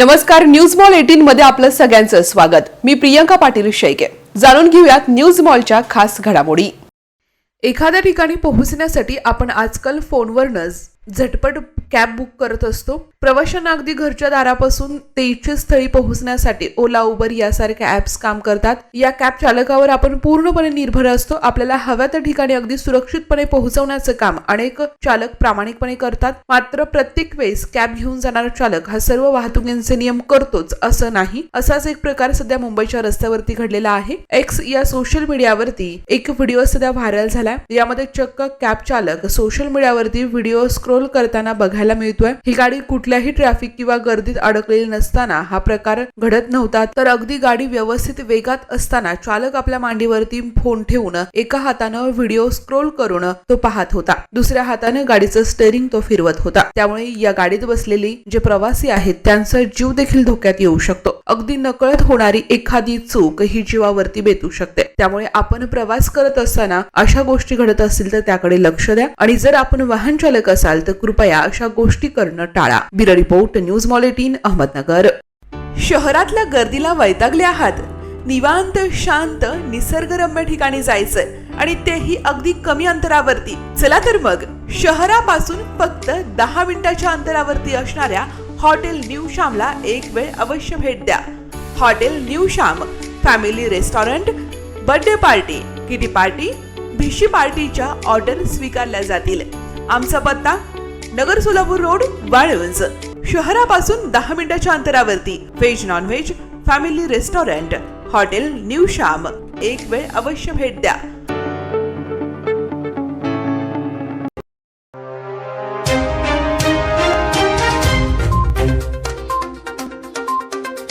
नमस्कार news mall eighteen मध्ये आपलं सगळ्यांचं स्वागत. मी प्रियंका पाटील शेळके. जाणून घेऊयात न्यूज मॉलच्या खास घडामोडी. एखाद्या ठिकाणी पोहोचण्यासाठी आपण आजकाल फोनवरनच झटपट कॅब बुक करत असतो. प्रवाशांना अगदी घरच्या दारापासून ते इच्छित स्थळी पोहोचण्यासाठी ओला उबर यासारख्या ऍप्स काम करतात. या कॅब चालकावर आपण पूर्णपणे निर्भर असतो. आपल्याला हव्या त्या ठिकाणी अगदी सुरक्षितपणे पोहोचवण्याचं काम अनेक चालक प्रामाणिकपणे करतात. मात्र प्रत्येक वेळेस कॅब घेऊन जाणारा चालक हा सर्व वाहतुकींचे नियम करतोच असं नाही. असाच एक प्रकार सध्या मुंबईच्या रस्त्यावरती घडलेला आहे. एक्स या सोशल मीडियावरती एक व्हिडिओ सध्या व्हायरल झालाय. यामध्ये चक्क कॅब चालक सोशल मीडियावरती व्हिडिओ स्क्रोल करताना बघायला मिळतोय. ही गाडी कुठल्याही ट्रॅफिक किंवा गर्दीत अडकलेली नसताना हा प्रकार घडत नव्हता तर अगदी गाडी व्यवस्थित वेगात असताना चालक आपल्या मांडीवरती फोन ठेवून एका हातानं व्हिडिओ स्क्रोल करून तो पाहत होता. दुसऱ्या हाताने गाडीचं स्टेअरिंग तो फिरवत होता. त्यामुळे या गाडीत बसलेले जे प्रवासी आहेत त्यांचा जीव देखील धोक्यात येऊ शकतो. अगदी नकळत होणारी एखादी चूक ही जीवावरती बेतू शकते. त्यामुळे आपण प्रवास करत असताना अशा गोष्टी घडत असतील तर त्याकडे लक्ष द्या. आणि जर आपण वाहन चालक असाल तर कृपया अशा गोष्टी करणं टाळा. ब्युरो रिपोर्ट न्यूज मॉलेटीन अहमदनगर. शहरातल्या गर्दीला वैतागले आहात. निवांत शांत निसर्गरम्य ठिकाणी जायचंय आणि तेही अगदी कमी अंतरावरती. चला तर मग शहरापासून फक्त दहा मिनिटाच्या अंतरावरती असणाऱ्या हॉटेल न्यू श्यामला एक वेळ अवश्य भेट द्या. Hotel new Shyam family restaurant birthday party kitty party भिशी पार्टीच्या ऑर्डर स्वीकारल्या जातील. आमचा पत्ता नगर सोलापूर रोड वाळवंज. शहरापासून दहा मिनिटाच्या अंतरावरती veg non veg family restaurant hotel new Shyam. एक वेळ अवश्य भेट द्या.